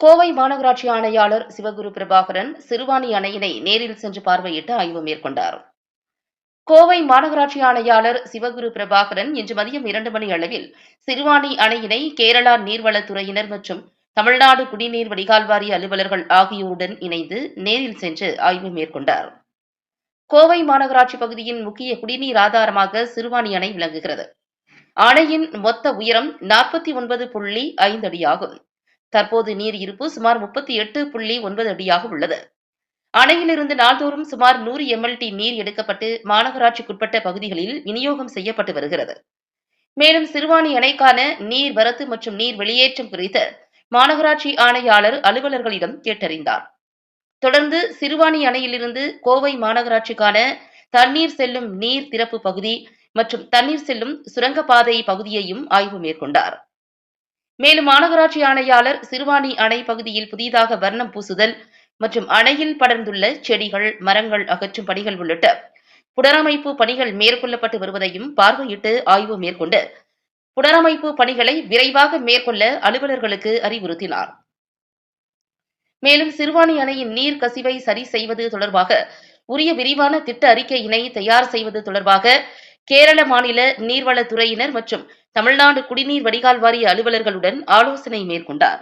கோவை மாநகராட்சி ஆணையாளர் சிவகுரு பிரபாகரன் சிறுவாணி அணையினை நேரில் சென்று பார்வையிட்டு ஆய்வு மேற்கொண்டார். கோவை மாநகராட்சி ஆணையாளர் சிவகுரு பிரபாகரன் இன்று மதியம் இரண்டு மணி அளவில் சிறுவாணி அணையினை கேரளா நீர்வளத்துறையினர் மற்றும் தமிழ்நாடு குடிநீர் வடிகால் வாரிய அலுவலர்கள் ஆகியோருடன் இணைந்து நேரில் சென்று ஆய்வு மேற்கொண்டார். கோவை மாநகராட்சி பகுதியின் முக்கிய குடிநீர் ஆதாரமாக சிறுவாணி அணை விளங்குகிறது. அணையின் மொத்த உயரம் நாற்பத்தி ஒன்பது புள்ளி ஐந்து அடியாகும் தற்போது நீர் இருப்பு சுமார் முப்பத்தி எட்டு புள்ளி ஒன்பது அடியாக உள்ளது. அணையிலிருந்து நாள்தோறும் சுமார் நூறு எம்எல்டி நீர் எடுக்கப்பட்டு மாநகராட்சிக்குட்பட்ட பகுதிகளில் விநியோகம் செய்யப்பட்டு வருகிறது. மேலும் சிறுவாணி அணைக்கான நீர் வரத்து மற்றும் நீர் வெளியேற்றம் குறித்து மாநகராட்சி ஆணையாளர் அலுவலர்களிடம் கேட்டறிந்தார். தொடர்ந்து சிறுவாணி அணையிலிருந்து கோவை மாநகராட்சிக்கான தண்ணீர் செல்லும் நீர் திறப்பு பகுதி மற்றும் தண்ணீர் செல்லும் சுரங்கப்பாதை பகுதியையும் ஆய்வு மேற்கொண்டார். மேலும் மாநகராட்சி ஆணையாளர் சிறுவாணி அணை பகுதியில் புதிதாக வர்ணம் பூசுதல் மற்றும் அணையில் படர்ந்துள்ள செடிகள் மரங்கள் அகற்றும் பணிகள் உள்ளிட்ட புனரமைப்பு பணிகள் மேற்கொள்ளப்பட்டு வருவதையும் பார்வையிட்டு ஆய்வு மேற்கொண்டு புனரமைப்பு பணிகளை விரைவாக மேற்கொள்ள அலுவலர்களுக்கு அறிவுறுத்தினார். மேலும் சிறுவாணி அணையின் நீர் கசிவை சரி செய்வது தொடர்பாக உரிய விரிவான திட்ட அறிக்கையினை தயார் செய்வது தொடர்பாக கேரள மாநில நீர்வளத்துறையினர் மற்றும் தமிழ்நாடு குடிநீர் வடிகால் வாரிய அலுவலர்களுடன் ஆலோசனை மேற்கொண்டார்.